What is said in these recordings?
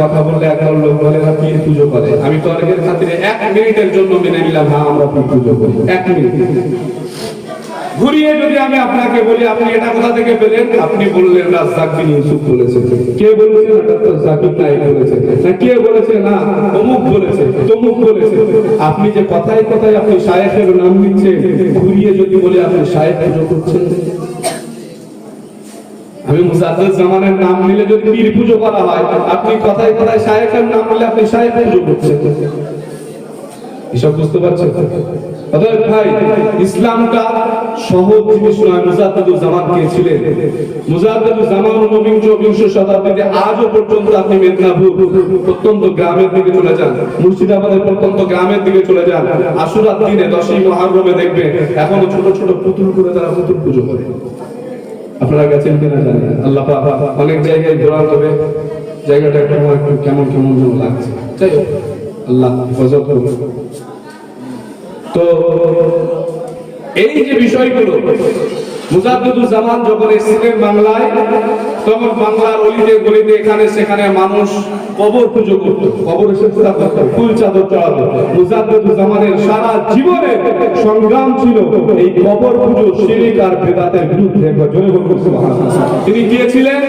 কথা বললে একদল লোক বলে না পীর করে? আমি এক মিনিটের জন্য মেনে নিলাম হ্যাঁ আমরা পীর করি। এক মিনিট। ঘুরিয়ে যদি আমি আপনাকে বলি, আপনি এটা থেকে পেলেন? আপনি বললেন ইউসুফ বলেছে। কে বলেছে? ডক্টর জাকির বলেছে। না, কে বলেছে? না, অমুক বলেছে, তমুক বলেছে। আপনি যে কথায় কথায় আপনি সাহেবের নাম নিচ্ছেন ঘুরিয়ে যদি বলে, আপনি সাহেব পুজো করছেন। নাম নিলে যদি পীর পুজো করা হয় আপনি কথায় কথায় নাম নিলে আপনি এসব বুঝতে পারছেন? আজও পর্যন্ত আপনি প্রত্যন্ত গ্রামের দিকে চলে যান। মুর্শিদাবাদের প্রত্যন্ত গ্রামের দিকে চলে যান। আশুরার দিনে দশই মহারমে দেখবেন, এখনও ছোট ছোট পুতুল করে তারা পুতুল পুজো করে। আপনারা গেছেন কিনা জানি। আল্লাহ অনেক জায়গায় ঘোরা তবে জায়গাটা একটু আমার একটু কেমন কেমন যেন লাগছে। যাই হোক। আল্লাহ হেফাজত করুন। তো এই যে বিষয়গুলো মুজাদ্দুল জামান যখন এসেছিলেন বাংলায় তখন বাংলার অলিতে গলিতে এখানে সেখানে মানুষ কবর পুজো করতো। কবর পুরা করতো। ফুল চাদর চড়াতো মুজাদ্দুল জামানের সারা জীবনের সংগ্রাম ছিল এই কবর পুজো শিরিক আর বেদাতের বিরুদ্ধে। জোরে তিনি গিয়েছিলেন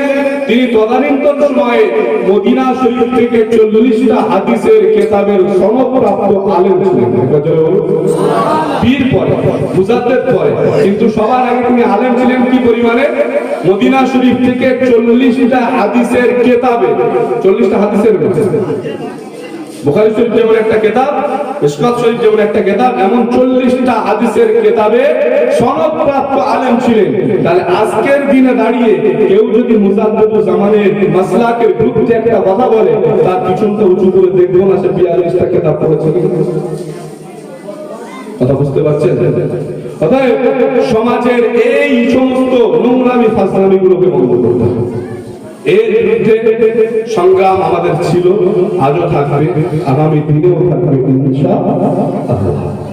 তিনি তদানীন্তন সময়ে মদিনা শরীফ থেকে চল্লিশটা হাদিসের কেতাবের সনদপ্রাপ্ত আলেম ছিলেন। মুজাদ্দেদ পরে। কিন্তু সবার আগে তিনি আলেম ছিলেন কি মদিনা শরীফ থেকে চল্লিশটা হাদিসের কেতাবে। চল্লিশটা হাদিসের শরীফ যেমন একটা কেতাব শরীফ যেমন একটা কেতাব, এমন চল্লিশটা হাদিসের কেতাবে সনদপ্রাপ্ত আলেম ছিলেন। তাহলে আজকের দিনে দাঁড়িয়ে কেউ যদি মুজাদ্দুল জামানের মাসলাকের বিরুদ্ধে একটা কথা বলে, তার পিছনটা উঁচু করে দেখব না সে বিয়াল্লিশটা কেতাব পড়েছে কথা বুঝতে পারছেন? সমাজের এই সমস্ত নোংরামি ফাসলামি গুলোকে বন্ধ করতে এর বিরুদ্ধে সংগ্রাম আমাদের ছিল, আজও থাকবে, আগামী দিনেও থাকবে, ইনশাআল্লাহ।